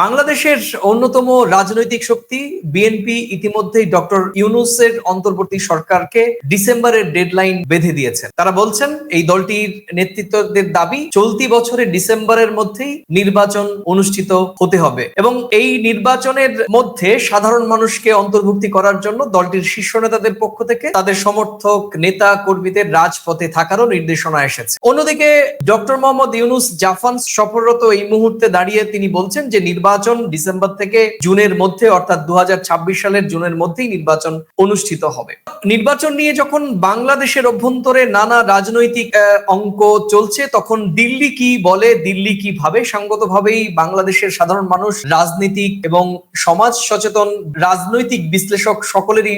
বাংলাদেশের অন্যতম রাজনৈতিক শক্তি বিএনপি ইতিমধ্যেই ডক্টর ইউনুসের অন্তর্বর্তী সরকারকে ডিসেম্বরের ডেডলাইন বেঁধে দিয়েছেন তারা বলছেন, এই দলটির নেতৃত্বদের দাবি, চলতি বছরের ডিসেম্বরের মধ্যেই নির্বাচন অনুষ্ঠিত হতে হবে। এবং এই নির্বাচনের মধ্যে সাধারণ মানুষকে অন্তর্ভুক্তি করার জন্য দলটির শীর্ষ নেতাদের পক্ষ থেকে তাদের সমর্থক, নেতা, কর্মীদের রাজপথে থাকারও নির্দেশনা এসেছে। অন্যদিকে ডক্টর মোহাম্মদ ইউনুস জাফান সফররত এই মুহূর্তে দাঁড়িয়ে তিনি বলছেন যে, নির্বাচন ডিসেম্বর থেকে জুনের মধ্যে, অর্থাৎ দুই হাজার ছাব্বিশ সালের জুনের মধ্যেই নির্বাচন অনুষ্ঠিত হবে। নির্বাচন নিয়ে যখন বাংলাদেশের অভ্যন্তরে নানা রাজনৈতিক অঙ্ক চলছে, তখন দিল্লি কি বলে, দিল্লি কি ভাবে সঙ্গতভাবেই বাংলাদেশের সাধারণ মানুষ, রাজনীতিক এবং সমাজ সচেতন রাজনৈতিক বিশ্লেষক সকলেরই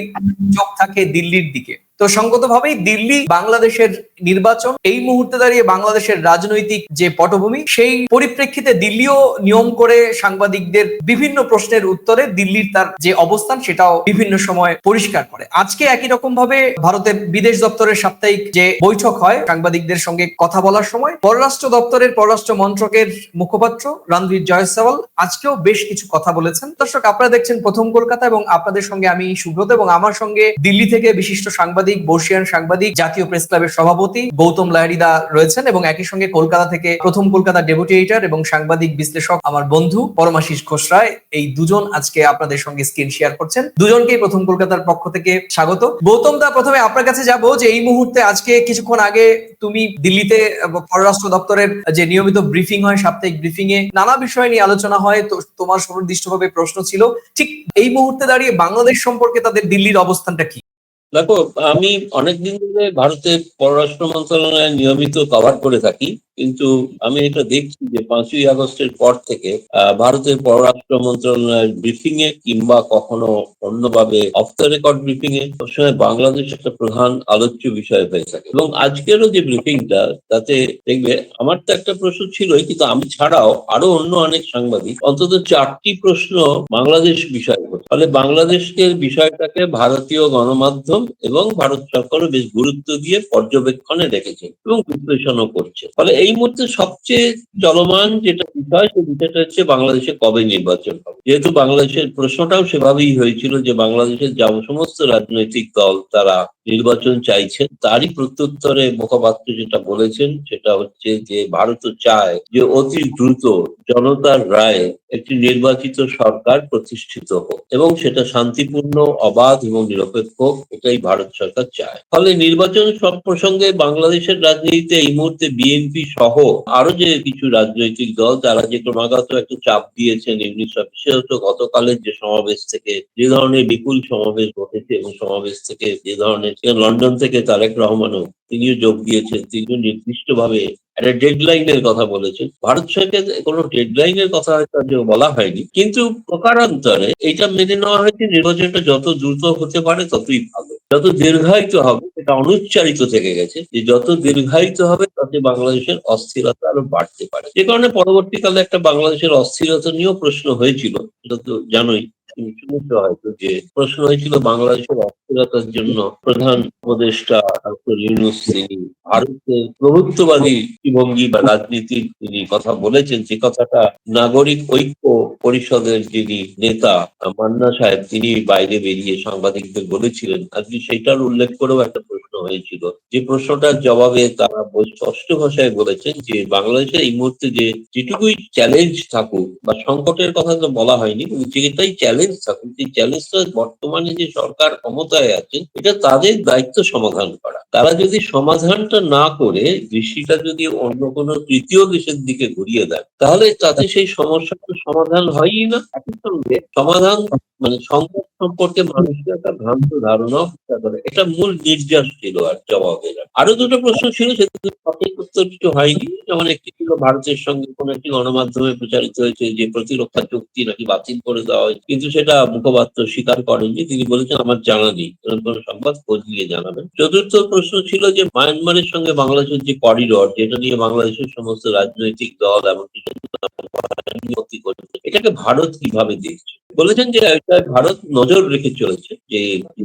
চোখ থাকে দিল্লির দিকে। তো সঙ্গতভাবেই দিল্লি বাংলাদেশের নির্বাচন, এই মুহূর্তে দাঁড়িয়ে বাংলাদেশের রাজনৈতিক যে পটভূমি, সেই পরিপ্রেক্ষিতে দিল্লিও নিয়ম করে সাংবাদিকদের বিভিন্ন প্রশ্নের উত্তরে দিল্লির তার যে অবস্থান, সেটাও বিভিন্ন সময় পরিষ্কার করে। আজকে একই রকম ভাবে ভারতের বিদেশ দপ্তরের সাপ্তাহিক যে বৈঠক হয়, সাংবাদিকদের সঙ্গে কথা বলার সময়, পররাষ্ট্র দপ্তরের পররাষ্ট্র মন্ত্রকের মুখপাত্র রণবীর জয়সওয়াল আজকেও বেশ কিছু কথা বলেছেন। দর্শক, আপনারা দেখছেন প্রথম কলকাতা এবং আপনাদের সঙ্গে আমি সুব্রত এবং আমার সঙ্গে দিল্লি থেকে বিশিষ্ট সাংবাদিক বর্ষিয়ান সাংবাদিক, জাতীয় প্রেস ক্লাবের সভাপতি গৌতম লাহিড়িদা রয়েছেন এবং একই সঙ্গে কলকাতা থেকে প্রথম কলকাতা ডেপুটি এডিটর এবং সাংবাদিক বিশ্লেষক আমার বন্ধু পরমাশিস ঘোষরায় এই দুজন আজকে আপনাদের সঙ্গে স্ক্রিন শেয়ার করছেন। দুজনকেই প্রথম কলকাতার পক্ষ থেকে স্বাগত। গৌতম দা, প্রথমে আপনার কাছে যাব যে এই মুহূর্তে আজকে কিছুক্ষণ আগে তুমি দিল্লিতে পররাষ্ট্র দপ্তরের যে নিয়মিত ব্রিফিং হয়, সাপ্তাহিক ব্রিফিং এ নানা বিষয় নিয়ে আলোচনা হয়। তো তোমার সুনির্দিষ্টভাবে প্রশ্ন ছিল, ঠিক এই মুহূর্তে দাঁড়িয়ে বাংলাদেশ সম্পর্কে তাদের দিল্লির অবস্থানটা কি? দেখো আমি অনেকদিন ধরে ভারতের পররাষ্ট্র মন্ত্রণালয় নিয়মিত কভার করে থাকি। কিন্তু আমি এটা দেখছি যে পাঁচই আগস্টের পর থেকে ভারতের পররাষ্ট্র মন্ত্রণালয়ের ব্রিফিং এ কিংবা কখনো অন্যভাবে অফ দ্য রেকর্ড ব্রিফিং এ সবসময় বাংলাদেশ একটা প্রধান আলোচ্য বিষয় হয়ে থাকে এবং আজকেরও যে ব্রিফিংটা তাতে দেখবে আমার তো একটা প্রশ্ন ছিলই, কিন্তু আমি ছাড়াও আরও অন্য অনেক সাংবাদিক, অন্তত চারটি প্রশ্ন বাংলাদেশ বিষয়। ফলে বাংলাদেশকে বিষয়টাকে ভারতীয় গণমাধ্যম এবং ভারত সরকারও বেশ গুরুত্ব দিয়ে পর্যবেক্ষণে রেখেছে এবং বিশ্লেষণও করছে ফলে এই মুহূর্তে সবচেয়ে চলমান যেটা বিষয়, সেই বিষয়টা হচ্ছে বাংলাদেশে কবে নির্বাচন হবে। যেহেতু বাংলাদেশের প্রশ্নটাও সেভাবেই হয়েছিল যে বাংলাদেশের যা সমস্ত রাজনৈতিক দল, তারা নির্বাচন চাইছেন, তারই প্রত্যুত্তরে মুখপাত্র যেটা বলেছেন, সেটা হচ্ছে যে ভারত চায় যে অতি দ্রুত জনতার রায়ে একটি নির্বাচিত সরকার প্রতিষ্ঠিত হোক এবং সেটা শান্তিপূর্ণ, অবাধ এবং নিরপেক্ষ এটাই ভারত সরকার চায়। ফলে নির্বাচন সব প্রসঙ্গে বাংলাদেশের রাজনীতিতে এই মুহূর্তে বিএনপি সহ আরও যে কিছু রাজনৈতিক দল, তারা যে ক্রমাগত একটা চাপ দিয়েছেন ইউনিট বিশেষত গতকালের যে সমাবেশ থেকে, যে ধরনের বিপুল সমাবেশ ঘটেছে এবং সমাবেশ থেকে যে ধরনের লন্ডন থেকে তারেক রহমানও তিনিও যোগ দিয়েছেন, তিনিও নির্দিষ্টভাবে একটা ডেডলাইনের কথা বলেছেন। ভারত সরকার কোনো ডেডলাইনের কথা বলা হয়নি, কিন্তু প্রকারান্তরে এটা মেনে নেওয়া হয়েছে, নির্বাচনটা যত দ্রুত হতে পারে ততই ভালো। যত দীর্ঘায়িত হবে, সেটা অনুচ্চারিত থেকে গেছে যে যত দীর্ঘায়িত হবে, তত বাংলাদেশের অস্থিরতা আরও বাড়তে পারে। যে কারণে পরবর্তীকালে একটা বাংলাদেশের অস্থিরতা নিয়েও প্রশ্ন হয়েছিল সেটা তো জানোই শুনেছো হয়তো যে প্রশ্ন হয়েছিল বাংলাদেশের অস্থিরতার জন্য প্রধান উপদেষ্টা ডক্টর ইউনুস তিনি ভারতের প্রভুত্ববাদী দৃষ্টিভঙ্গি বা রাজনীতির তিনি কথা বলেছেন, যে কথাটা নাগরিক ঐক্য পরিষদের যিনি নেতা মান্না সাহেব, তিনি বাইরে বেরিয়ে সাংবাদিকদের বলেছিলেন। আজকে সেটার উল্লেখ করেও একটা হয়েছিল। যে প্রশ্নটার জবাবে তারা স্পষ্ট ভাষায় বলেছেন যে বাংলাদেশে এই মুহূর্তে যে যেটুকুই চ্যালেঞ্জ থাকুক বা সংকটের কথা তো বলা হয়নি যেটাই চ্যালেঞ্জ থাকুক সেই চ্যালেঞ্জটা বর্তমানে যে সরকার ক্ষমতায় আছেন, এটা তাদের দায়িত্ব সমাধান করা। তারা যদি সমাধানটা না করে, দৃষ্টিটা যদি অন্য কোনো তৃতীয় দেশের দিকে ঘুরিয়ে দেয়, তাহলে তাতে সেই সমস্যাটার সমাধান হয়ই না। একই সঙ্গে সমাধান মানে সংকট সম্পর্কে মানুষের একটা ভ্রান্ত ধারণা হত্যা করে। এটা মূল নির্যাস ছিল আর জবাবের আরও দুটো প্রশ্ন ছিল, সেগুলো সঠিক উত্তর কিছু হয়নি। যেমন একটি ছিল, ভারতের সঙ্গে কোন একটি গণমাধ্যমে প্রচারিত হয়েছে যে প্রতিরক্ষা চুক্তি নাকি বাতিল করে দেওয়া হয়েছে, কিন্তু সেটা মুখপাত্র স্বীকার করেননি। তিনি বলেছেন, আমার জানা নেই। কোনো সংবাদ খোঁজ নিয়ে জানাবেন। চতুর্থ প্রশ্ন ছিল যে, মায়ানমারের সঙ্গে বাংলাদেশের যে করিডর যেটা নিয়ে বাংলাদেশের সমস্ত রাজনৈতিক দল, এমনকি এটাকে ভারত কীভাবে দেখছে? বলেছেন যে ভারত নজর রেখে চলেছে, যে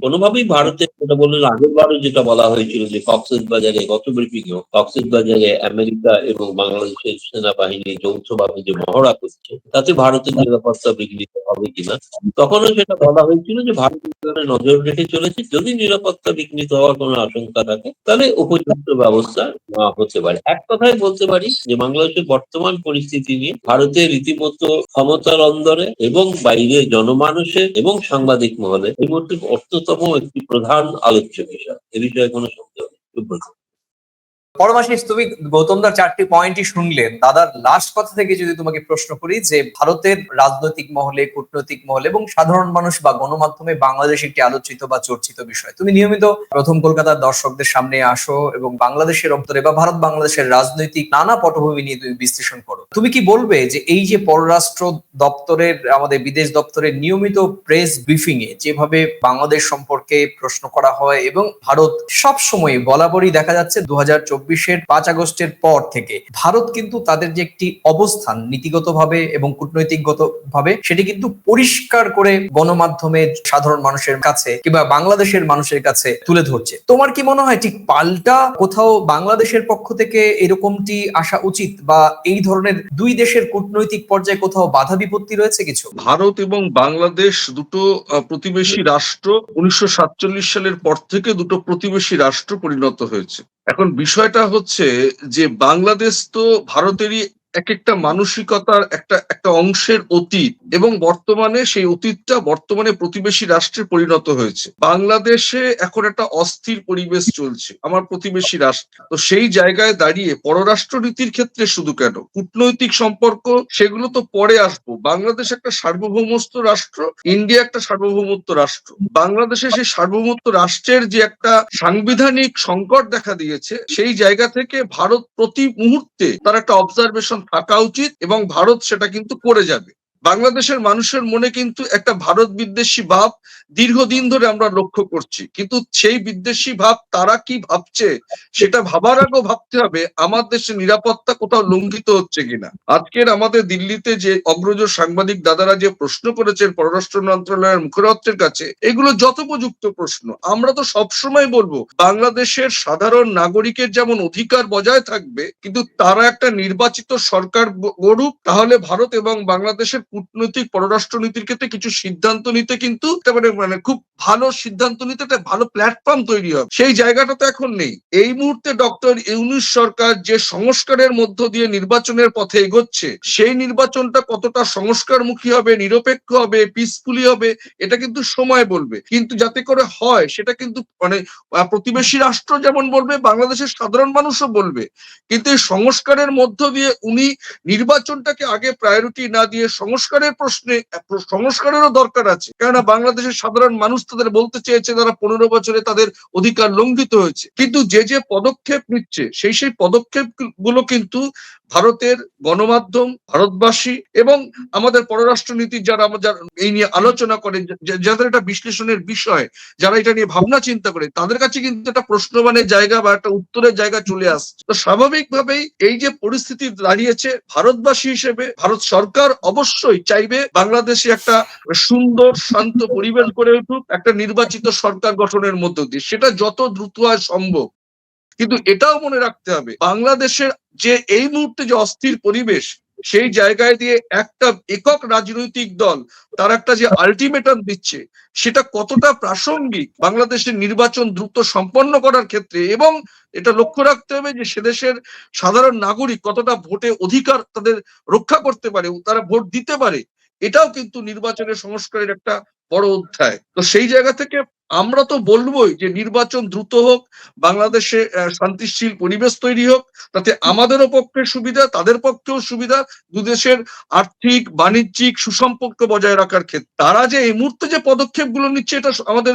কোনোভাবেই ভারতের যেটা বললেন আগের বারও যেটা বলা হয়েছিল যে কক্সেস বাজারে গত ব্রিফিংও কক্সেস বাজারে আমেরিকা এবং বাংলাদেশের সেনাবাহিনী যৌথভাবে যে মহড়া করছে, তাতে ভারতের নিরাপত্তা বিঘ্নিত হবে কিনা, তখনও সেটা বলা হয়েছিল যে ভারত নজর রেখে চলেছে, যদি নিরাপত্তা বিঘ্নিত হওয়ার কোনো আশঙ্কা থাকে, তাহলে উপযুক্ত ব্যবস্থা নেওয়া হতে পারে। এক কথায় বলতে পারি যে বাংলাদেশের বর্তমান পরিস্থিতি নিয়ে ভারতের রীতিমতো ক্ষমতার অন্দরে এবং বাইরে জনমানুষের এবং সাংবাদিক মহলে এই মুহূর্তে অর্থতম একটি প্রধান আলোচ্য বিষয় এ বিষয়ে কোনো সন্দেহ নেই। পরমাশিস তুমি গৌতম দার চারটি পয়েন্টই শুনলেন দাদার লাস্ট কথা থেকে যদি তোমাকে প্রশ্ন করি যে, ভারতের রাজনৈতিক মহলে, কূটনৈতিক মহলে এবং সাধারণ মানুষ বা গণমাধ্যমে বাংলাদেশ একটি আলোচিত বা চর্চিত বিষয়। তুমি নিয়মিত প্রথম কলকাতার দর্শকদের সামনে আসো এবং বাংলাদেশের অন্তরে বা ভারত বাংলাদেশের রাজনৈতিক নানা পটভূমি নিয়ে তুমি বিশ্লেষণ করো। তুমি কি বলবে যে, এই যে পররাষ্ট্র দপ্তরের, আমাদের বিদেশ দপ্তরের নিয়মিত প্রেস ব্রিফিং এ যেভাবে বাংলাদেশ সম্পর্কে প্রশ্ন করা হয় এবং ভারত সব সময় দেখা যাচ্ছে দু হাজার চব্বিশ চব্বিশের পাঁচ আগস্টের পর থেকে ভারত কিন্তু তাদের যে একটি অবস্থান নীতিগতভাবে এবং কূটনৈতিকগত ভাবে সেটি কিন্তু পরিষ্কার করে গণমাধ্যমে সাধারণ মানুষের কাছে কিংবা বাংলাদেশের মানুষের কাছে তুলে ধরছে। তোমার কি মনে হয় ঠিক পাল্টা কোথাও বাংলাদেশের পক্ষ থেকে এরকমটি আসা উচিত বা এই ধরনের দুই দেশের কূটনৈতিক পর্যায়ে কোথাও বাধা বিপত্তি রয়েছে কিছু? ভারত এবং বাংলাদেশ দুটো প্রতিবেশী রাষ্ট্র উনিশশো সাতচল্লিশ সালের পর থেকে দুটো প্রতিবেশী রাষ্ট্র পরিণত হয়েছে। এখন বিষয়টা হচ্ছে যে বাংলাদেশ তো ভারতেরই এক একটা মানসিকতার একটা একটা অংশের অতীত এবং বর্তমানে সেই অতীতটা বর্তমানে প্রতিবেশী রাষ্ট্রে পরিণত হয়েছে। বাংলাদেশে এখন একটা অস্থির পরিবেশ চলছে, আমার প্রতিবেশী রাষ্ট্র। তো সেই জায়গায় দাঁড়িয়ে পররাষ্ট্র নীতির ক্ষেত্রে শুধু কেন? কূটনৈতিক সম্পর্ক, সেগুলো তো পরে আসব। বাংলাদেশ একটা সার্বভৌমত্ব রাষ্ট্র, ইন্ডিয়া একটা সার্বভৌমত্ব রাষ্ট্র। বাংলাদেশে সেই সার্বভৌমত্ব রাষ্ট্রের যে একটা সাংবিধানিক সংকট দেখা দিয়েছে, সেই জায়গা থেকে ভারত প্রতি মুহূর্তে তার একটা অবজারভেশন থাকা উচিত এবং ভারত সেটা কিন্তু করে যাবে। বাংলাদেশের মানুষের মনে কিন্তু একটা ভারত বিদ্বেষী ভাব দীর্ঘদিন ধরে আমরা লক্ষ্য করছি। কিন্তু সেই বিদ্বেষী ভাব তারা কি ভাবছে, সেটা ভাবার আগেও ভাবতে হবে, আমার দেশের নিরাপত্তা কোথাও লঙ্ঘিত হচ্ছে কিনা? আজকের আমাদের দিল্লিতে যে অগ্রজ সাংবাদিক দাদারা যে প্রশ্ন করেছেন পররাষ্ট্র মন্ত্রণালয়ের মুখপাত্রের কাছে, এগুলো যথোপযুক্ত প্রশ্ন। আমরা তো সবসময় বলব, বাংলাদেশের সাধারণ নাগরিকের যেমন অধিকার বজায় থাকবে, কিন্তু তারা একটা নির্বাচিত সরকার গড়ুক, তাহলে ভারত এবং বাংলাদেশের কূটনৈতিক পররাষ্ট্র নীতির ক্ষেত্রে কিছু সিদ্ধান্ত নিতে কিন্তু একেবারে মানে খুব ভালো সিদ্ধান্ত নিতে একটা ভালো প্ল্যাটফর্ম তৈরি হবে। সেই জায়গাটা তো এখন নেই। এই মুহূর্তে ডক্টর ইউনুস সরকার যে সংস্কারের মধ্য দিয়ে নির্বাচনের পথে এগোচ্ছে, সেই নির্বাচনটা কতটা সংস্কারমুখী হবে, নিরপেক্ষ হবে পিসফুলি হবে, এটা কিন্তু সময় বলবে। কিন্তু যাতে করে হয়, সেটা কিন্তু মানে প্রতিবেশী রাষ্ট্র যেমন বলবে, বাংলাদেশের সাধারণ মানুষও বলবে। কিন্তু এই সংস্কারের মধ্য দিয়ে উনি নির্বাচনটাকে আগে প্রায়োরিটি না দিয়ে সংস্কারের প্রশ্নে সংস্কারেরও দরকার আছে। কেননা বাংলাদেশের সাধারণ মানুষ তাদের বলতে চেয়েছে, তারা পনেরো বছরে তাদের অধিকার লঙ্ঘিত হয়েছে। কিন্তু যে যে পদক্ষেপ নিচ্ছে, সেই সেই পদক্ষেপগুলো কিন্তু ভারতের গণমাধ্যম, ভারতবাসী এবং আমাদের পররাষ্ট্রনীতি যারা আমাদের এই নিয়ে আলোচনা করে, যা- যাদের এটা বিশ্লেষণের বিষয়, যারা এটা নিয়ে ভাবনা চিন্তা করে, তাদের কাছে কিন্তু একটা প্রশ্নবানের জায়গা বা একটা উত্তরের জায়গা চলে আসছে। তো স্বাভাবিকভাবেই এই যে পরিস্থিতি দাঁড়িয়েছে, ভারতবাসী হিসেবে ভারত সরকার অবশ্যই চাইবে বাংলাদেশে একটা সুন্দর, শান্ত পরিবেশ গড়ে উঠুক, একটা নির্বাচিত সরকার গঠনের মধ্য দিয়ে। সেটা যত দ্রুত হয় সম্ভব। কিন্তু এটাও মনে রাখতে হবে, বাংলাদেশের যে এই মুহূর্তে যে অস্থির পরিবেশ, সেই জায়গায় দিয়ে একটা একক রাজনৈতিক দল, তার একটা যে আলটিমেটাম দিচ্ছে, সেটা কতটা প্রাসঙ্গিক বাংলাদেশের নির্বাচন দ্রুত সম্পন্ন করার ক্ষেত্রে এবং এটা লক্ষ্য রাখতে হবে যে সেদেশের সাধারণ নাগরিক কতটা ভোটে অধিকার তাদের রক্ষা করতে পারে তারা ভোট দিতে পারে, এটাও কিন্তু নির্বাচনের সংস্কারের একটা বড় অধ্যায়। তো সেই জায়গা থেকে আমরা তো বলবোই যে নির্বাচন দ্রুত হোক, বাংলাদেশে শান্তিশীল পরিবেশ তৈরি হোক, তাতে আমাদেরও পক্ষে সুবিধা, তাদের পক্ষেও সুবিধা দুদেশের আর্থিক, বাণিজ্যিক, সুসম্পর্ক বজায় রাখার ক্ষেত্রে তারা যে এই মুহূর্তে যে পদক্ষেপগুলো নিচ্ছে, এটা আমাদের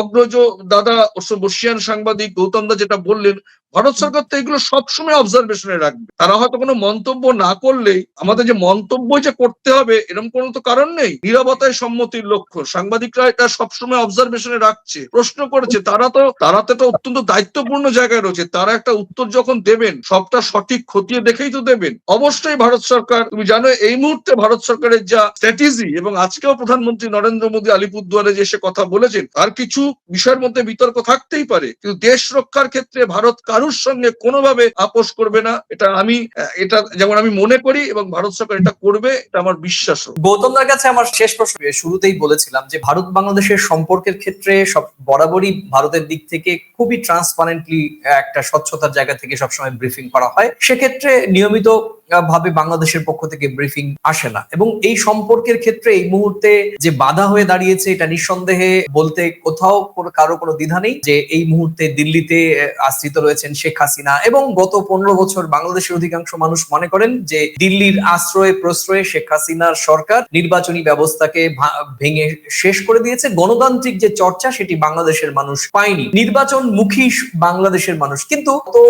অগ্রজ দাদা বর্ষিয়ান সাংবাদিক গৌতম দা যেটা বললেন, ভারত সরকার তো এগুলো সবসময় অবজারভেশনে রাখবে। তারা হয়তো কোনো মন্তব্য না করলেই, আমাদের যে মন্তব্য যে করতে হবে এরকম কোনো তো কারণ নেই। নিরবতায় সম্মতির লক্ষ্য। সাংবাদিকরা এটা সবসময় অবজারভেশনে রাখছে, প্রশ্ন করেছে, তারা তো তারা তো একটা অত্যন্ত দায়িত্বপূর্ণ জায়গায় রয়েছে, তারা একটা উত্তর যখন দেবেন, সবটা সঠিক খতিয়ে দেখেই তো দেবেন। অবশ্যই ভারত সরকার, তুমি জানো, এই মুহূর্তে ভারত সরকারের যা স্ট্র্যাটেজি এবং আজকেও প্রধানমন্ত্রী নরেন্দ্র মোদী আলিপুরদুয়ারে যে এসে কথা বলেছেন, আর কিছু বিষয়ের মধ্যে বিতর্ক থাকতেই পারে। কিন্তু দেশ রক্ষার ক্ষেত্রে ভারত কারুর সঙ্গে কোনোভাবে আপোষ করবে না, এটা আমি, এটা যেমন আমি মনে করি এবং ভারত সরকার এটা করবে, এটা আমার বিশ্বাস গৌতমদার কাছে আমার শেষ প্রশ্ন, শুরুতেই বলেছিলাম যে ভারত বাংলাদেশের সম্পর্কের ক্ষেত্রে সব বরাবরই ভারতের দিক থেকে খুবই ট্রান্সপারেন্টলি একটা স্বচ্ছতার জায়গা থেকে সবসময় ব্রিফিং করা হয়। সেক্ষেত্রে নিয়মিত ভাবে বাংলাদেশের পক্ষ থেকে ব্রিফিং আসে না। এবং এই সম্পর্কের ক্ষেত্রে এই মুহূর্তে যে বাধা হয়ে দাঁড়িয়েছে, এটা নিঃসন্দেহে বলতে কোথাও কারও কোনো দ্বিধা নেই যে এই মুহূর্তে দিল্লিতে আশ্রিত রয়েছেন শেখ হাসিনা। এবং গত পনেরো বছর বাংলাদেশের অধিকাংশ মানুষ মনে করেন যে দিল্লির আশ্রয়ে, প্রশ্রয়ে শেখ হাসিনার সরকার নির্বাচনী ব্যবস্থাকে ভেঙে শেষ করে দিয়েছে। গণতান্ত্রিক যে চর্চা, সেটি বাংলাদেশের মানুষ পায়নি। নির্বাচন মুখী বাংলাদেশের মানুষ। কিন্তু তো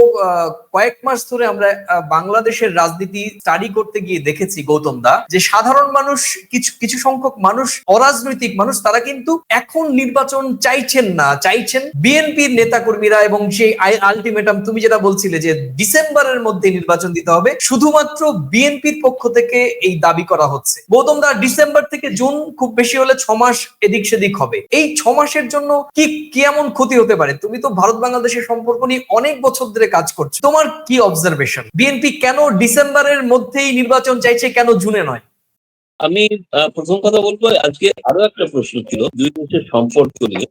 কয়েক মাস ধরে আমরা বাংলাদেশের রাজনীতি স্টাডি করতে গিয়ে দেখেছি গৌতম দা, যে সাধারণ মানুষ, কিছু কিছু সংখ্যক মানুষ, অরাজনৈতিক মানুষ, তারা কিন্তু এখন নির্বাচন চাইছেন না। চাইছেন বিএনপির নেতাকর্মীরা এবং সেই আলটিমেটাম তুমি যেটা বলছিলে যে ডিসেম্বরের মধ্যে নির্বাচন দিতে হবে, শুধুমাত্র বিএনপির পক্ষ থেকে এই দাবি করা হচ্ছে। গৌতম দা, ডিসেম্বর থেকে জুন খুব বেশি হলে ছ মাস এদিক সেদিক হবে। এই ছ মাসের জন্য কি কেমন ক্ষতি হতে পারে? তুমি তো ভারত বাংলাদেশের সম্পর্ক নিয়ে অনেক বছর ধরে কাজ করছ। তোমার কি অবজারভেশন বিএনপি কেন ডিসেম্বরের মধ্যেই নির্বাচন চাইছে, কেন জুনে নয়? আমি প্রথম কথা বলব, আজকে আরও একটা প্রশ্ন ছিল, দুই দেশের সম্পর্ক নিয়ে।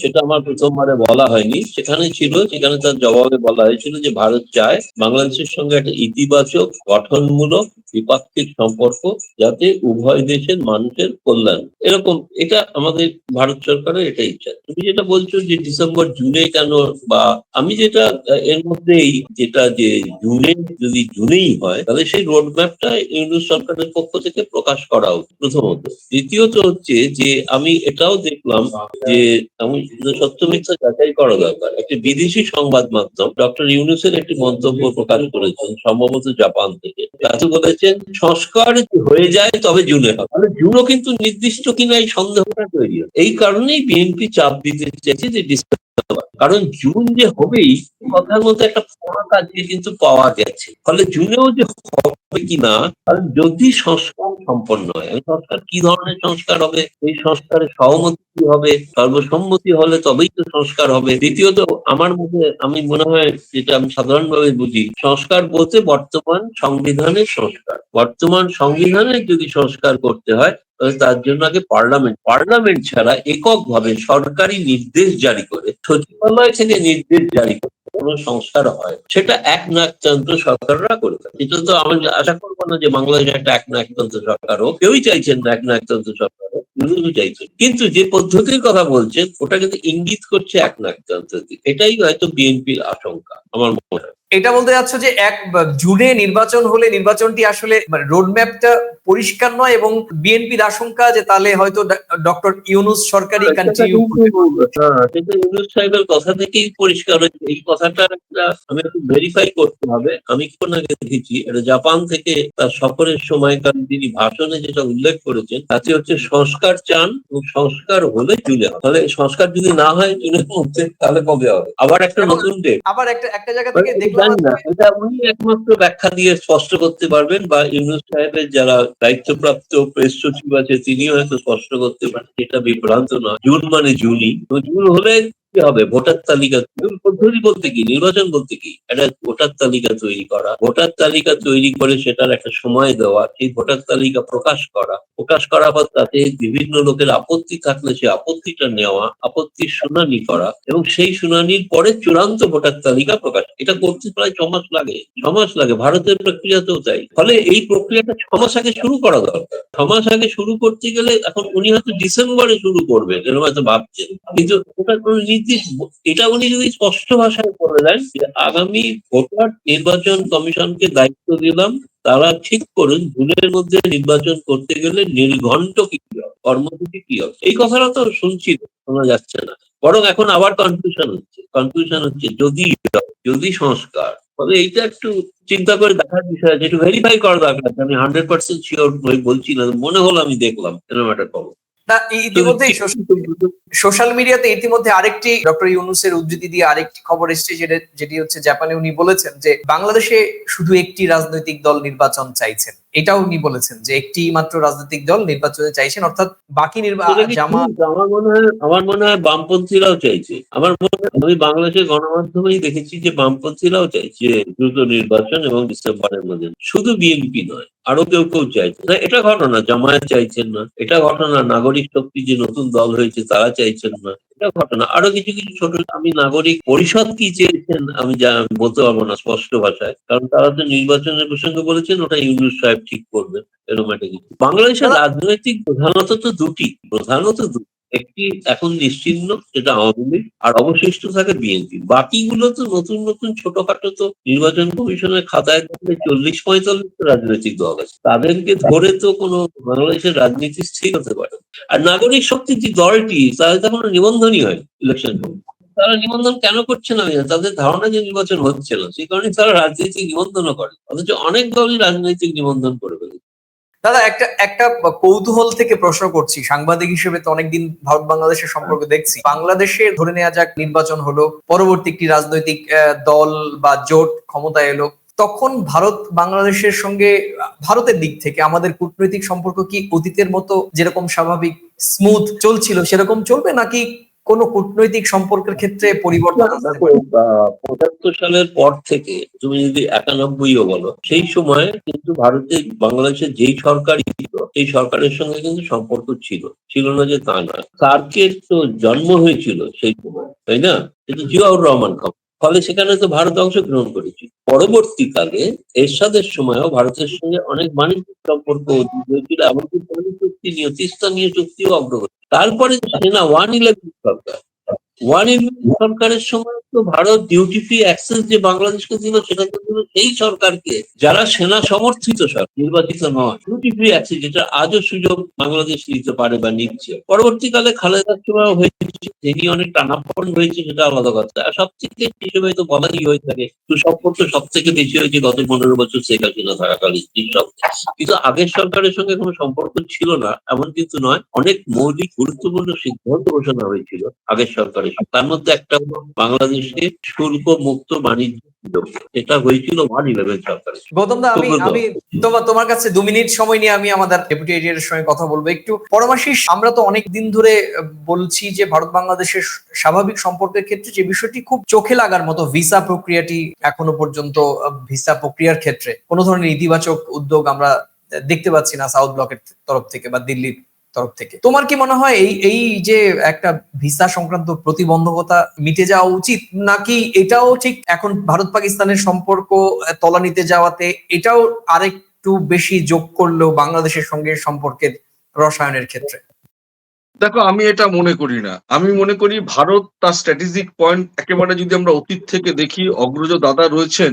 সেটা আমার প্রথমবারে বলা হয়নি। সেখানে ছিল, সেখানে তার জবাবে বলা হয়েছিল যে ভারত চায় বাংলাদেশের সঙ্গে একটা ইতিবাচক, গঠনমূলক দ্বিপাক্ষিক সম্পর্ক যাতে উভয় দেশের মানুষের কল্যাণ। এরকম এটা আমাদের ভারত সরকারের এটা ইচ্ছা। তুমি যেটা বলছো যে ডিসেম্বর জুনে কেন বা আমি যেটা, এর মধ্যেই যেটা যে জুনে যদি জুনেই হয়, তাহলে সেই রোড ম্যাপটা ইউনিট সরকারের পক্ষ থেকে প্রকাশ করা উচিত প্রথমত। দ্বিতীয়ত হচ্ছে যে আমি এটাও দেখলাম যে আমি সত্য মিথ্যা যাচাই করা দরকার। একটি বিদেশি সংবাদ মাধ্যম ডক্টর ইউনুসের একটি মন্তব্য প্রকাশ করেছেন সম্ভবত জাপান থেকে। তাতে বলেছেন, সংস্কার হয়ে যায় তবে জুনে হবে। তাহলে জুনও কিন্তু নির্দিষ্ট কিনা এই সন্দেহটা তৈরি এই কারণেই বিএনপি চাপ দিতে চাইছে যে কারণ জুন যে হবেই কথার মধ্যে একটা ফোড়া কাজকে কিন্তু পাওয়া গেছে। ফলে জুনেও যে হবে কিনা, কারণ যদি সংস্কার সম্পন্ন হয় সংস্কার কি ধরনের সংস্কার হবে? এই সংস্কারের সহমতি হবে? সর্বসম্মতি হলে তবেই তো সংস্কার হবে। দ্বিতীয়ত, আমার মধ্যে আমি মনে হয় যেটা আমি সাধারণভাবে বুঝি, সংস্কার বলতে বর্তমান সংবিধানের সংস্কার। বর্তমান সংবিধানের যদি সংস্কার করতে হয় তার জন্য আগে পার্লামেন্ট। পার্লামেন্ট ছাড়া এককভাবে সরকারি নির্দেশ জারি করে, সচিবালয় থেকে নির্দেশ জারি করে। কোনো সংস্কার হয় সেটা এক নাকতন্ত্র সরকাররা করে থাকে। এটা তো আমি আশা করব না যে বাংলাদেশে একটা এক নাকতন্ত্র সরকার হোক। কেউই চাইছেন না এক নাকতন্ত্র সরকার হোক। চাইছেন। কিন্তু যে পদ্ধতির কথা বলছেন, ওটা কিন্তু ইঙ্গিত করছে এক নাকতন্ত্রের দিকে। এটাই হয়তো বিএনপির আশঙ্কা, আমার মনে হয়। এটা বলতে যাচ্ছ যে এক জুনে নির্বাচন হলে নির্বাচনটি আসলে রোড ম্যাপটা পরিষ্কার নয় এবং বিএনপির আশঙ্কা যে তাহলে হয়তো ডক্টর ইউনুস সরকারি কন্টিনিউ হ্যাঁ, সেটা ইউনুস সাহেবের কথা থেকেই পরিষ্কার হয়েছে। এই কথাটা একটা আমি একটু ভেরিফাই করতে হবে। আমি কোন আগে দেখেছি এটা জাপান থেকে তার সফরের সময়কার তিনি ভাষণে যেটা উল্লেখ করেছেন তাতে হচ্ছে সংস্কার চান এবং সংস্কার হলে জুলে তাহলে সংস্কার যদি না হয় জুনের মধ্যে তাহলে কবে হবে? আবার একটা নতুন ডেট আবার একটা একটা জায়গা থেকে জানি না এটা উনি একমাত্র ব্যাখ্যা দিয়ে স্পষ্ট করতে পারবেন বা ইউনুস সাহেবের যারা দায়িত্বপ্রাপ্ত প্রেস সচিব আছে তিনিও হয়তো স্পষ্ট করতে পারেন এটা বিভ্রান্ত নয়। জুন মানে জুনই। তো জুন হলে কি হবে? ভোটার তালিকা পদ্ধতি বলতে কি? নির্বাচন বলতে কি? একটা ভোটার তালিকা তৈরি করা, ভোটার তালিকা তৈরি করে সেটার একটা সময় দেওয়া, সেই ভোটার তালিকা প্রকাশ করা, প্রকাশ করার পর তাতে বিভিন্ন লোকের আপত্তি থাকলে সে আপত্তিটা নেওয়া, আপত্তির শুনানি করা এবং সেই শুনানির পরে চূড়ান্ত ভোটার তালিকা প্রকাশ। এটা করতে প্রায় ছমাস লাগে ছমাস লাগে, ভারতের প্রক্রিয়াতেও তাই। ফলে এই প্রক্রিয়াটা ছমাস আগে শুরু করা দরকার। ছমাস আগে শুরু করতে গেলে এখন উনি হয়তো ডিসেম্বরে শুরু করবেন, এরকম হয়তো ভাবছেন। কিন্তু ওটা কোনো এটা উনি যদি স্পষ্ট ভাষায় বলে দেন যে আগামী ভোটার নির্বাচন কমিশনকে দায়িত্ব দিলাম, তারা ঠিক করুন জুনের মধ্যে নির্বাচন করতে গেলে নির্ঘণ্ট কি হবে, কর্মসূচি কি হবে? এই কথাটা তো শুনছি, শোনা যাচ্ছে না। বরং এখন আবার কনফিউশন হচ্ছে। কনফিউশন হচ্ছে যদি যদি সংস্কার। তবে এইটা একটু চিন্তা করে দেখার বিষয় আছে। একটু ভেরিফাই করা দরকার। আমি হান্ড্রেড পার্সেন্ট শিওর বলছি না, মনে হলো আমি দেখলাম, এরকম একটা খবর। না ইতিমধ্যেই সোশ্যাল মিডিয়াতে ইতিমধ্যে আরেকটি ডক্টর ইউনুসের উদ্ধৃতি দিয়ে আরেকটি খবর এসেছে যেটা যেটি হচ্ছে জাপানে উনি বলেছেন যে বাংলাদেশে শুধু একটি রাজনৈতিক দল নির্বাচন চাইছেন। এটাও উনি বলেছেন যে একটি মাত্র রাজনৈতিক দল নির্বাচনে চাইছেন অর্থাৎ বাকি নির্বাচন? আমার মনে হয় আমার মনে হয় বামপন্থীরাও চাইছে। আমার মনে হয় আমি বাংলাদেশের গণমাধ্যমেই দেখেছি যে বামপন্থীরাও চাইছে দ্রুত নির্বাচন এবং ডিসেম্বরের মধ্যে। শুধু বিএনপি নয় আরও কেউ কেউ চাইছে। না এটা ঘটনা জামায়াত চাইছেন না। এটা ঘটনা নাগরিক শক্তি যে নতুন দল হয়েছে তারা চাইছেন না। এটা ঘটনা আরও কিছু কিছু ছোট আমি নাগরিক পরিষদ কি চেয়েছেন আমি যা বলতে পারব না স্পষ্ট ভাষায় কারণ তারা তো নির্বাচনের প্রসঙ্গে বলেছেন ওটা ইউনুস সাহেব ঠিক করবেন এরকম একটা কিছু। বাংলাদেশের রাজনৈতিক প্রধানত তো দুটি প্রধানত দুটি। একটি এখন নিশ্চিহ্ন যেটা আওয়ামী লীগ, আর অবশিষ্ট থাকে বিএনপি। বাকিগুলো তো নতুন নতুন, ছোটখাটো তো নির্বাচন কমিশনের খাতায় দেখলে চল্লিশ, পঁয়তাল্লিশ রাজনৈতিক দল আছে। তাদেরকে ধরে তো কোনো বাংলাদেশের রাজনীতি স্থির হতে পারে আর নাগরিক শক্তির যে দলটি, তাদের তো কোনো নিবন্ধনই হয় ইলেকশন তারা নিবন্ধন কেন করছে না তাদের ধারণা যে নির্বাচন হচ্ছে না, সেই কারণে তারা রাজনৈতিক নিবন্ধনও করে অথচ অনেক দলই রাজনৈতিক নিবন্ধন করে। দাদা, একটা একটা কৌতূহল থেকে প্রশ্ন করছি। সাংবাদিক হিসেবে তো অনেকদিন ভারত বাংলাদেশের সম্পর্ক দেখছি। বাংলাদেশে ধরে নেওয়া যাক, নির্বাচন হলো, পরবর্তী একটি রাজনৈতিক দল বা জোট ক্ষমতায় এলো। তখন ভারত বাংলাদেশের সঙ্গে, ভারতের দিক থেকে আমাদের কূটনৈতিক সম্পর্ক কি অতীতের মতো যেরকম স্বাভাবিক স্মুথ চলছিল সেরকম চলবে নাকি কোনো কূটনৈতিক সম্পর্কের ক্ষেত্রে পরিবর্তন পঁচাত্তর সালের পর থেকে তুমি যদি একানব্বইও বলো সেই সময় কিন্তু ভারতে বাংলাদেশের যেই সরকারই ছিল সেই সরকারের সঙ্গে কিন্তু সম্পর্ক ছিল ছিল না যে তা না সার্কের তো জন্ম হয়েছিল সেই সময় তাই না কিন্তু জিয়াউর রহমান খান ফলে সেখানে তো ভারত অংশগ্রহণ করেছে। পরবর্তীকালে এরশাদের সময়ও ভারতের সঙ্গে অনেক বাণিজ্যিক সম্পর্ক হয়েছিল, এমনকি চুক্তি নিয়ে তিস্তা নিয়ে চুক্তিও অগ্রগতি। তারপরে সেনা ওয়ান ইলেভেন সরকার ওয়ান সরকারের সময় তো ভারত ডিউটি ফ্রি অ্যাক্সেস যে বাংলাদেশকে দিল, সেটা তো দিল সেই সরকারকে, যারা সেনা সমর্থিত সরকার, নির্বাচিত নয়। ডিউটি ফ্রি অ্যাক্সেস যেটা আজও সুযোগ বাংলাদেশ নিতে পারে বা নিচ্ছে। পরবর্তীকালে খালেদার সময় হয়েছে, তিনি অনেক টানাপড়ন হয়েছে সেটা আলাদা কথা। আর সব থেকে হিসেবে তো বলাই হয়ে থাকে সুসম্পর্ক সব থেকে বেশি হয়েছে গত পনেরো বছর শেখ হাসিনা থাকাকালীন। কিন্তু আগের সরকারের সঙ্গে কোনো সম্পর্ক ছিল না, এমন কিন্তু নয়। অনেক মৌলিক গুরুত্বপূর্ণ সিদ্ধান্ত ঘোষণা হয়েছিল আগের সরকারের সঙ্গে। তার মধ্যে একটা হলো বাংলাদেশকে শুল্ক মুক্ত বাণিজ্য এটা হয়েছিল ওয়ান ইলেভেন গৌতম দা আমি আমি তোমার তোমার কাছে দু মিনিট সময় নিয়ে আমি আমাদের ডেপুটি এডিটরের সঙ্গে কথা বলব। একটু পরমাশিস আমরা তো অনেক দিন ধরে বলছি যে ভারত বাংলাদেশের স্বাভাবিক সম্পর্কের ক্ষেত্রে যে বিষয়টি খুব চোখে লাগার মতো ভিসা প্রক্রিয়াটি এখনও পর্যন্ত ভিসা প্রক্রিয়ার ক্ষেত্রে। কোনো ধরনের ইতিবাচক উদ্যোগ আমরা দেখতে পাচ্ছি না সাউথ ব্লকের তরফ থেকে বা দিল্লির তরফ থেকে। তোমার কি মনে হয় এই এই যে একটা ভিসা সংক্রান্ত প্রতিবন্ধকতা মিটে যাওয়া উচিত, নাকি এটাও ঠিক এখন ভারত পাকিস্তানের সম্পর্ক তলানিতে যাওয়াতে এটাও আরেকটু বেশি যোগ করল বাংলাদেশের সঙ্গে সম্পর্কের রসায়নের ক্ষেত্রে? দেখো, আমি এটা মনে করি না। আমি মনে করি ভারত তার স্ট্র্যাটেজিক পয়েন্ট একেবারে যদি আমরা অতীত থেকে দেখি, অগ্রজ দাদা রয়েছেন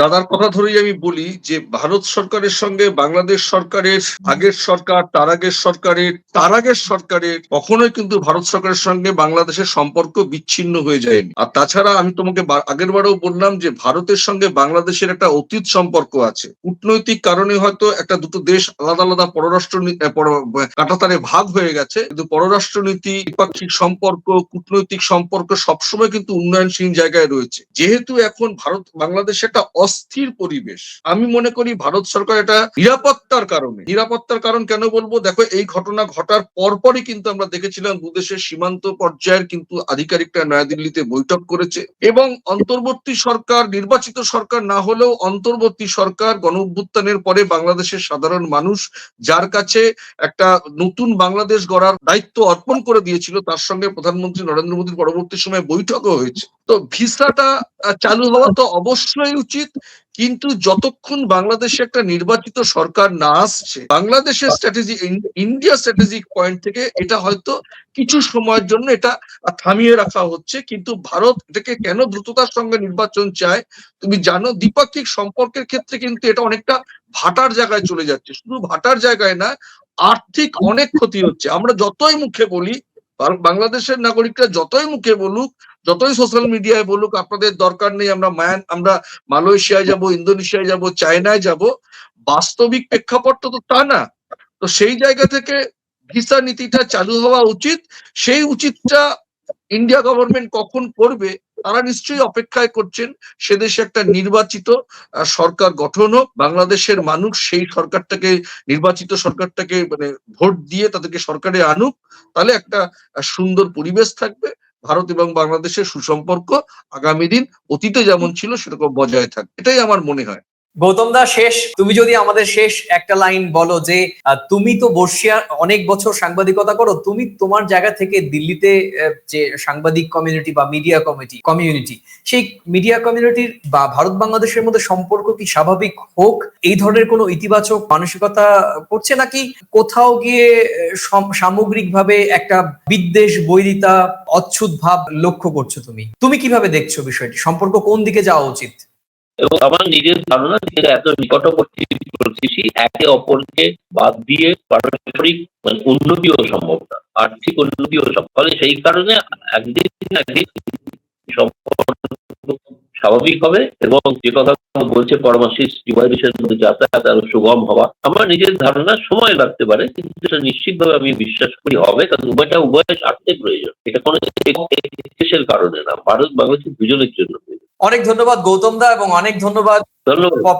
দাদার কথা ধরেই আমি বলি যে, ভারত সরকারের সঙ্গে বাংলাদেশ সরকারের, আগের সরকার, তার আগের সরকারের, তার আগের সরকারের কখনোই কিন্তু ভারত সরকারের সঙ্গে বাংলাদেশের সম্পর্ক বিচ্ছিন্ন হয়ে যায়নি। আর তাছাড়া আমি তোমাকে আগের বারেও বললাম যে, ভারতের সঙ্গে বাংলাদেশের একটা অতীত সম্পর্ক আছে। কূটনৈতিক কারণে হয়তো একটা দুটো দেশ আলাদা আলাদা পররাষ্ট্র কাটাতারে ভাগ হয়ে গেছে, কিন্তু পররাষ্ট্রনীতি, দ্বিপাক্ষিক সম্পর্ক, কূটনৈতিক সম্পর্ক সবসময় কিন্তু উন্নয়নশীল জায়গায় রয়েছে। যেহেতু এখন ভারত, বাংলাদেশে একটা অস্থির পরিবেশ, আমি মনে করি ভারত সরকার এটা নিরাপত্তার কারণে। নিরাপত্তার কারণ কেন বলব? দেখো, এই ঘটনা ঘটার পরপরই কিন্তু আমরা দেখেছিলাম দুদেশের সীমান্ত পর্যায়ের কিন্তু আধিকারিকরা নয়াদিল্লিতে বৈঠক করেছে এবং অন্তর্বর্তী সরকার, নির্বাচিত সরকার না হলেও অন্তর্বর্তী সরকার গণ পরে বাংলাদেশের সাধারণ মানুষ, যার কাছে একটা নতুন বাংলাদেশ গড়ার দায়িত্ব অর্পণ করে দিয়েছিল, তার সঙ্গে প্রধানমন্ত্রী নরেন্দ্র মোদীর পরবর্তী সময়ে বৈঠকও হয়েছে। তো ভিসাটা চালু হওয়া তো অবশ্যই উচিত, কিন্তু যতক্ষণ বাংলাদেশে একটা নির্বাচিত সরকার না আসছে, বাংলাদেশের স্ট্র্যাটেজি ইন্ডিয়া স্ট্র্যাটেজিক পয়েন্ট থেকে এটা হয়তো কিছু সময়ের জন্য এটা থামিয়ে রাখা হচ্ছে, কিন্তু ভারত এটাকে কেন দ্রুততার সঙ্গে নির্বাচন চায়, তুমি জানো দ্বিপাক্ষিক সম্পর্কের ক্ষেত্রে কিন্তু এটা অনেকটা ভাটার জায়গায় চলে যাচ্ছে। শুধু ভাটার জায়গায় না আর্থিক অনেক ক্ষতি হচ্ছে। আমরা যতই মুখে বলি বাংলাদেশের নাগরিকরা যতই মুখে বলুক, যতই সোশ্যাল মিডিয়ায় বলুক, আপনাদের দরকার নেই আমরা মায়ান, আমরা মালয়েশিয়ায় যাব, ইন্দোনেশিয়ায় যাব, চায়নায় যাব, বাস্তবিক প্রেক্ষাপট তো তা না। তো সেই জায়গা থেকে ভিসা নীতিটা চালু হওয়া উচিত। সেই উচিতটা ইন্ডিয়া গভর্নমেন্ট কখন করবে তারা নিশ্চয়ই অপেক্ষায় করছেন, সে দেশে একটা নির্বাচিত সরকার গঠন হোক, বাংলাদেশের মানুষ সেই সরকারটাকে, নির্বাচিত সরকারটাকে মানে ভোট দিয়ে তাদেরকে সরকারে আনুক, তাহলে একটা সুন্দর পরিবেশ থাকবে। ভারত এবং বাংলাদেশের সুসম্পর্ক আগামী দিন অতীতে যেমন ছিল, সেরকম বজায় থাকবে। এটাই আমার মনে হয়। গৌতম দা, শেষ। তুমি যদি আমাদের শেষ একটা লাইন বলো যে তুমি তো বর্ষিয়া অনেক বছর সাংবাদিকতা করো, তুমি তোমার জায়গা থেকে দিল্লিতে যে সাংবাদিক কমিউনিটি বা মিডিয়া কমিটি কমিউনিটি সেই মিডিয়া কমিউনিটির বা ভারত বাংলাদেশের মধ্যে সম্পর্ক কি স্বাভাবিক হোক? এই ধরনের কোনো ইতিবাচক মানসিকতা করছে নাকি কোথাও গিয়ে সামগ্রিক ভাবে একটা বিদ্বেষ, বৈরিতা, অচ্ছুত ভাব লক্ষ্য করছ তুমি? তুমি কীভাবে দেখছ বিষয়টি? সম্পর্ক কোন দিকে যাওয়া উচিত? এবং আমার নিজের ধারণা যে এত নিকটবর্তী প্রতিবেশী একে অপরকে বাদ দিয়ে পারস্পরিক মানে উন্নতিও সম্ভব না, আর্থিক উন্নতিও সম্ভব ফলে সেই কারণে একদিন স্বাভাবিক হবে এবং যে কথা বলছে পরামর্শিস ডিভাইডেশন মধ্যে যাতায়াত আরও সুগম হওয়া, আমার নিজের ধারণা সময় লাগতে পারে, কিন্তু সেটা নিশ্চিতভাবে আমি বিশ্বাস করি হবে, কারণ উভয়টা উভয়ের স্বার্থে প্রয়োজন এটা কোনো দেশের কারণে না ভারত বাংলাদেশ দুজনের জন্য। অনেক ধন্যবাদ গৌতম দা এবং অনেক ধন্যবাদ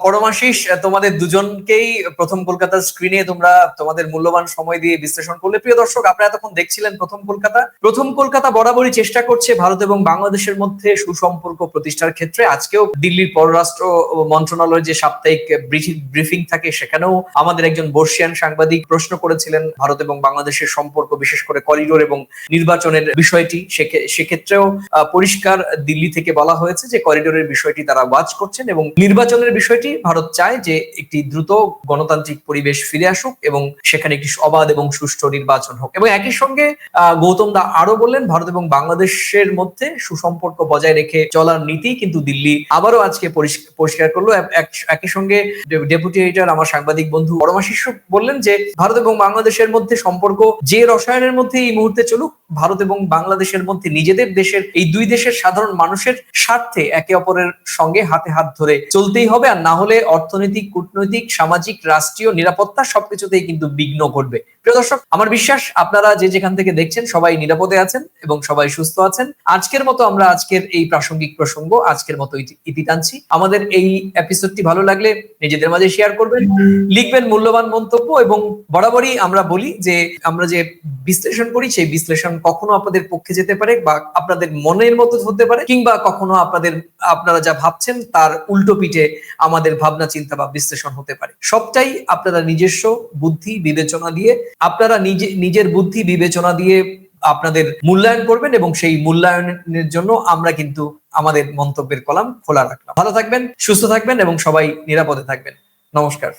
পরমাশিস তোমাদের দুজনকেই প্রথম কলকাতার স্ক্রিনে তোমরা তোমাদের মূল্যবান সময় দিয়ে বিশ্লেষণ করলে। প্রিয় দর্শক, আপনারা তখন দেখছিলেন প্রথম কলকাতা। প্রথম কলকাতা বরাবরই চেষ্টা করছে ভারত এবং বাংলাদেশের মধ্যে সুসম্পর্ক প্রতিষ্ঠার ক্ষেত্রে। আজকেও দিল্লির পররাষ্ট্র মন্ত্রণালয়ের যে সাপ্তাহিক ব্রিফিং থাকে, সেখানেও আমাদের একজন বর্ষিয়ান সাংবাদিক প্রশ্ন করেছিলেন ভারত এবং বাংলাদেশের সম্পর্ক, বিশেষ করে করিডোর এবং নির্বাচনের বিষয়টি। সেক্ষে- সেক্ষেত্রেও পরিষ্কার দিল্লি থেকে বলা হয়েছে যে করিডোরের বিষয়টি তারা ওয়াচ করছেন এবং নির্বাচনের বিষয়টি, ভারত চায় যে একটি দ্রুত গণতান্ত্রিক পরিবেশ ফিরে আসুক এবং সেখানে একটি অবাধ এবং সুষ্ঠু নির্বাচন হোক। এবং একই সঙ্গে গৌতম দা আরও বললেন, ভারত এবং বাংলাদেশের মধ্যে সুসম্পর্ক বজায় রেখে চলার নীতি কিন্তু দিল্লি আবারও আজকে পরিষ্কার করল। এক- এক- একই সঙ্গে ডেপুটি এডিটর আমার সাংবাদিক বন্ধু পরমাশিষ্য বললেন যে, ভারত এবং বাংলাদেশের মধ্যে সম্পর্ক যে রসায়নের মধ্যে এই মুহূর্তে চলুক, ভারত এবং বাংলাদেশের মধ্যে নিজেদের দেশের, এই দুই দেশের সাধারণ মানুষের স্বার্থে একে অপরের সঙ্গে হাতে হাত ধরে চলতেই হবে আর না হলে অর্থনৈতিক কূটনৈতিক সামাজিক রাষ্ট্রীয় নিরাপত্তা সবকিছুতেই কিন্তু বিঘ্ন ঘটবে। প্রিয় দর্শক, আমার বিশ্বাস আপনারা যে যেখান থেকে দেখছেন সবাই নিরাপদে আছেন এবং সবাই সুস্থ আছেন। আজকের মতো আমরা আজকের এই প্রাসঙ্গিক প্রসঙ্গ, আজকের মতো ইতি- টানছি। আমাদের এই এপিসোডটি ভালো লাগলে নিজেদের মাঝে শেয়ার করবেন, লিখবেন মূল্যবান মন্তব্য এবং বরাবরই আমরা বলি যে, আমরা যে বিশ্লেষণ করি, সেই বিশ্লেষণ কখনো আপনাদের পক্ষে যেতে পারে বা আপনাদের মনের মতো হতে পারে কিংবা কখনো আপনাদের, আপনারা যা ভাবছেন তার উল্টো পিঠে আমাদের ভাবনা, চিন্তা বা বিশ্লেষণ হতে পারে। সবটাই আপনারা নিজস্ব বুদ্ধি, বিবেচনা দিয়ে আপনারা নিজে নিজের বুদ্ধি বিবেচনা দিয়ে আপনাদের মূল্যায়ন করবেন এবং সেই মূল্যায়নের জন্য আমরা কিন্তু আমাদের মন্তব্যের কলাম খোলা রাখলাম। ভালো থাকবেন, সুস্থ থাকবেন এবং সবাই নিরাপদে থাকবেন। নমস্কার।